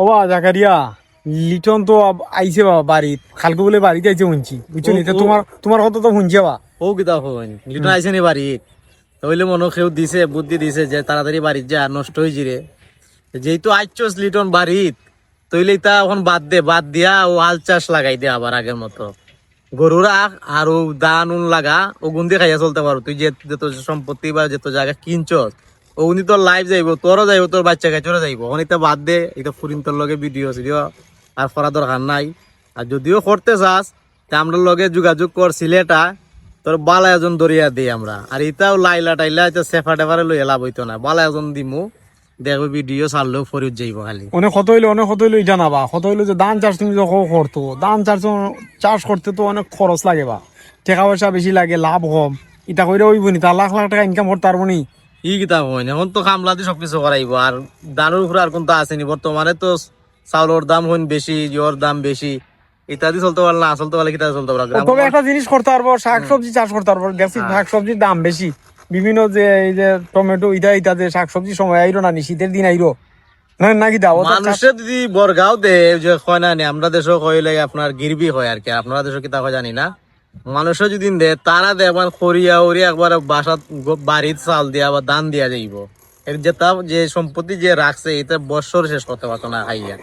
ও বা জাকারিয়া লিটন তো আইছে বাবা বাড়িত। খালকে বলে বাড়িতে আইছে শুনছি বুঝছ নি? তোমার তোমার কথা তো শুনছি বা? ও কিতা হইন লিটন আইছে নি বাড়িত। হইলে মনে কেউ দিছে বুদ্ধি দিছে যে তাড়াতাড়ি বাড়িত যা নষ্ট হয়ে যেহেতু আইচস লিটন বাড়িত তইলে তা এখন বাদ দে বাদ দিয়া ও হাল চাষ লাগাই দে আবার আগের মতো। গরু রাখ আর ও দান উন লাগা ও গুন্দি খাইয়া চলতে পারো। তুই যে যত সম্পত্তি বা যত জায়গা কিনছস ও, উনি তোর লাইভ যাইব, তোরও যাইব, তোর বাচ্চা কাচ্চারও যাইব। এটা বাদ দে এটা ফুরিন তোর লগে ভিডিও সিডিও আর করা দরকার নাই। আর যদিও করতে চাস, তা আমরা লগে যোগাযোগ কর সিলেটা তোর বালা এজন দরিয়া দিই আমরা। আর এটাও লাইলা টাইলা, এটা সেফা টেফারে লই লাভ হইতো না। বালা এজন দিমু, দেখবে ভিডিও চাললেও ফরিত যাইব খালি। অনেক কত হইল, অনেক কত হইল এটা না বা কত হইল যে ধান চাষ তুমি যখন করতো ধান চাষ চাষ করতে তো অনেক খরচ লাগে বা। টাকা পয়সা বেশি লাগে, লাভ কম। এটা কইরে ওইব নি তার লাখ লাখ টাকা ইনকাম করতে পারব নি। ই কিতা হয় না এখন তো কামলা দিয়ে সবকিছু করাইব আর দানের উপরে আর কোনটা আসেনি বর্তমানে তো চাউলের দাম হইন বেশি ইয়র দাম বেশি ইত্যাদি চলতে পারলে না চলতে পারলে কিতা চলতে তবে একটা জিনিস করতে পারব শাক সবজি চাষ করতে পারব দেখছি শাক সবজির দাম বেশি। বিভিন্ন যে এই যে টমেটো ইটা ইটা যে শাক সবজি সময় আইরো না শীতের দিন আইরো। না নাকি দাও মানুষে যদি বরগাঁও দে যে কয় না নি, আমরা দেশও কইলে আপনার গিরবি হয় আর কি আপনারা দেশও কিতা হয় জানি না। মানুষে যদি দে তারা দে একবার খরিয়া উড়িয়া একবার বাসাত গ- বাড়িত চাল দিয়া বা দান দিয়া যাইব। এর যেটা যে সম্পত্তি যে রাখছে এটা বছর শেষ করতে পারতো না খাইয়া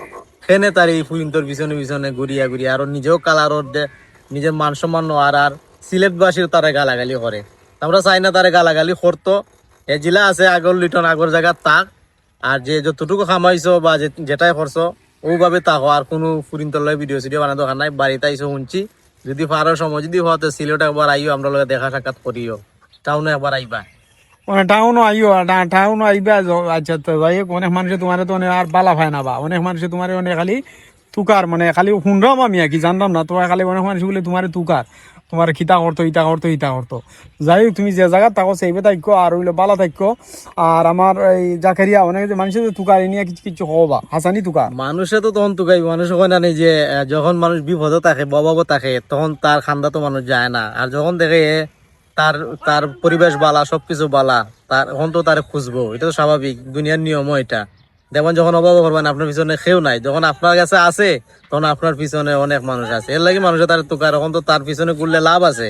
সেনে তার এই ফুলিন্তর পিছনে পিছনে ঘুরিয়া ঘুরিয়া, আর নিজেও কালার দে নিজের মান সম্মান আর আর সিলেটবাসীর তারা গালাগালি করে। আমরা চাই না তারা গালাগালি করতো। এ জেলা আছে আগর লিটন আগর জায়গা তাক। আর যে যতটুকু খামাইছো বা যেটাই করছ ওভাবে তাকো। আর কোনো ফুরিন্তর ভিডিও সিডিও বানাতে দরকার নাই, বাড়িতে আইসো শুনছি। যদি পারো সময়, যদি হতে সিলেট একবার আইও, আমরা লগে দেখা সাক্ষাৎ করিও। টাউনে একবার আইবা। মানে টাউনও আইও টাউনও আইবা আচ্ছা তো ভাই অনেক মানুষে তোমার তো অনেক আর বালা ভাই না বা। অনেক মানুষে তোমার অনেক খালি তুকার মানে খালি শুনরাম আমি আর কি জানতাম না। তোমার খালি অনেক মানুষ বলে তোমার তুকার। তোমার খিতা করতো ইটা করতো ইটা করতো। যাই হোক, তুমি যে জায়গা থাকো সেইবে থাকো আর হইল বালা থাকো। আর আমার এই জাকারিয়া অনেক মানুষের যে তুকার নিয়ে কিছু কিছু হবা হাসানি তুকার মানুষে তো তখন তুকাই মানুষ হয় না যে যখন মানুষ বিপদে থাকে, ববাবো থাকে, তখন তার খান্দা তো মানুষ যায় না। আর যখন দেখে তার তার পরিবেশ বালা, সবকিছু বালা, তার এখন তো তার খুঁজবো। এটা তো স্বাভাবিক, দুনিয়ার নিয়ম এটা। দেখবেন যখন অভাব করবেন আপনার পিছনে কেউ নাই। যখন আপনার কাছে আছে তখন আপনার পিছনে অনেক মানুষ আছে। এর লাগে মানুষের তার তুকার এখন তো তার পিছনে ঘুরলে লাভ আছে।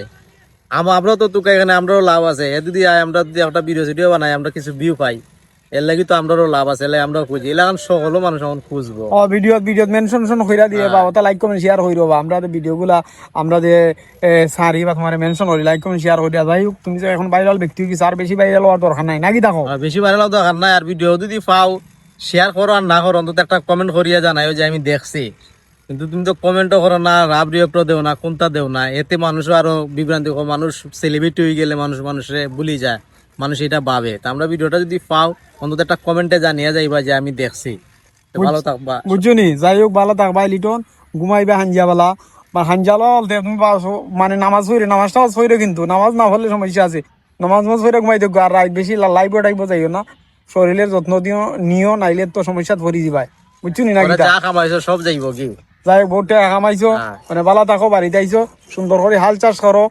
আম- আমরাও তো তুকা এখানে আমরাও লাভ আছে। এ যদি আমরা যদি একটা ভিডিও ভিডিও বানাই আমরা কিছু ভিউ পাই। এর লাগি তো আমরাও লাভ আছে আমরাও খুঁজি। এলাকা সকলো মানুষ এখন খুঁজবো। ও ভিডিও ভিডিও মেনশন কইরা দিয়ে বা ওটা লাইক কমেন্ট শেয়ার হইরো বা। আমরা ভিডিও গুলা আমরা যে সারি বা তোমার মেনশন করি লাইক কমেন্ট শেয়ার করিয়া যাই তুমি যে এখন ভাইরাল ব্যক্তি কি আর বেশি ভাইরাল হওয়ার দরকার নাই। নাকি দেখো? বেশি ভাইরাল দরকার নাই আর ভিডিও যদি পাও শেয়ার করো আর না করো অন্তত একটা কমেন্ট করিয়া জানাইও যে আমি দেখছি। কিন্তু তুমি তো কমেন্টও করো না রাব রিয়েক্টও দেও না কোনটা দেও না। এতে মানুষ আরও বিভ্রান্তি। মানুষ সেলিব্রিটি হয়ে গেলে মানুষ মানুষে ভুলি যায়। মানুষ এটা ভাবে। তা আমরা ভিডিওটা যদি পাও অন্তত একটা কমেন্টে জানিয়ে যাইবা যে আমি দেখছি। ভালো থাকবা। বুঝছ নি যাই হোক ভালো থাক ভাই লিটন। ঘুমাইবে হাঞ্জিয়া বেলা বা হাঞ্জাল তুমি মানে নামাজ হইরে নামাজটাও হইরে কিন্তু। নামাজ না হলে সমস্যা আছে। নামাজ মাজ হইরে ঘুমাই দেখো আর রাত বেশি লাইভ টাইপ যাইও না। শরীরের যত্ন দিও নিও নাইলে তো সমস্যা ধরি দিবাই। বুঝছ নি কামাইছো সব যাইব কি? যাই বহুত টাকা কামাইছো। মানে বালা থাকো বাড়িতে আইছো সুন্দর করে হাল চাষ করো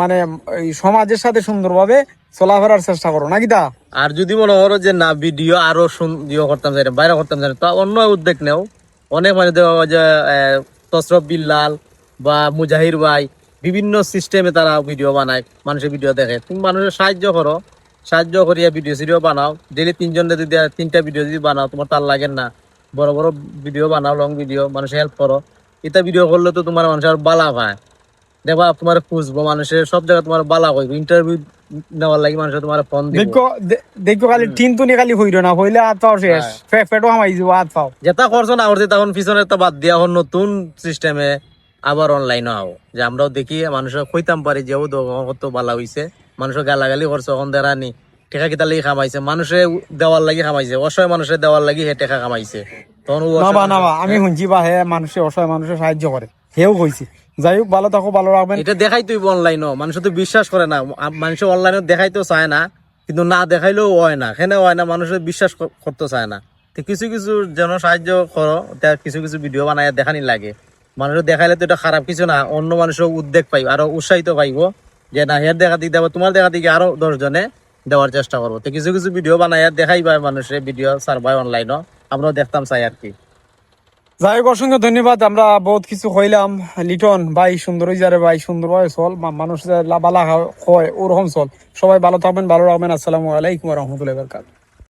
মানে এই সমাজের সাথে সুন্দরভাবে চলাফেরার চেষ্টা করো নাকি তা আর যদি মনে করো যে না ভিডিও আরও ইয়ে করতাম জানি বাইরে করতাম জানি তা অন্য উদ্যোগ নেও। অনেক মানে দেখো যে তসরফ বিল্লাল বা মুজাহির ভাই বিভিন্ন সিস্টেমে তারা ভিডিও বানায় মানুষের ভিডিও দেখে। তুমি মানুষের সাহায্য করো। সাহায্য করিয়া ভিডিও সিডিও বানাও। ডেলি তিনজন যদি তিনটা ভিডিও যদি বানাও তোমার তার লাগে না। বড় বড় ভিডিও বানাও লং ভিডিও মানুষের হেল্প করো। এটা ভিডিও করলে তো তোমার মানুষের বালা পায়। দেখবা তোমার খুঁজবো মানুষের সব জায়গায় তোমার বালা হইব ইন্টারভিউ নেওয়ার লাগে মানুষের তোমার ফোন দেখো খালি টিন তুনি খালি হইরো না হইলে হাত পাও শেষ। হ্যাঁ। ফে- পেটও হামাই যাব হাত পাও যেটা করছ না করছে তখন পিছনে তো বাদ দিয়া নতুন সিস্টেমে আবার অনলাইনে আও। যে আমরাও দেখি মানুষের কইতাম পারি যে ও কত ভালো হইছে। মানুষের গালাগালি করছে এখন দেরানি টেকা কিতা লাগি খামাইছে। মানুষে দেওয়ার লাগি খামাইছে অসহায় মানুষের দেওয়ার লাগি হে টেকা খামাইছে। তখন আমি শুনছি বা হে মানুষের অসহায় মানুষের সাহায্য করে। হেও কইছি। যাই হোক ভালো থাকো ভালো রাখবেন। এটা দেখাই তুই অনলাইন মানুষ তো বিশ্বাস করে না। মানুষ অনলাইনে দেখাইতেও চায় না কিন্তু না দেখাইলেও হয় না। সেনে হয় না? মানুষের বিশ্বাস করতে চায় না। কিছু কিছু যেন সাহায্য করো কিছু কিছু ভিডিও বানায় দেখানি লাগে। মানুষের দেখাইলে তো এটা খারাপ কিছু না, অন্য মানুষের উদ্বেগ পাইব, আরও উৎসাহিত পাইব যে না হের দেখা দিকে দেবো, তোমার দেখা দিকে আরও দশ জনে দেওয়ার চেষ্টা করব। তো কিছু কিছু ভিডিও বানায় দেখাইবা মানুষের ভিডিও সারবাই অনলাইনও আমরাও দেখতাম চাই আর কি। যাই হোক, অসংখ্য ধন্যবাদ, আমরা বহুত কিছু হইলাম। লিটন, ভাই, সুন্দর যারে ভাই সুন্দরভাবে চল। মানুষ বালা হয় ওরকম চল। সবাই ভালো থাকবেন, ভালো রাখবেন। আসসালামু আলাইকুম রহমতুল্লাহ বরকাত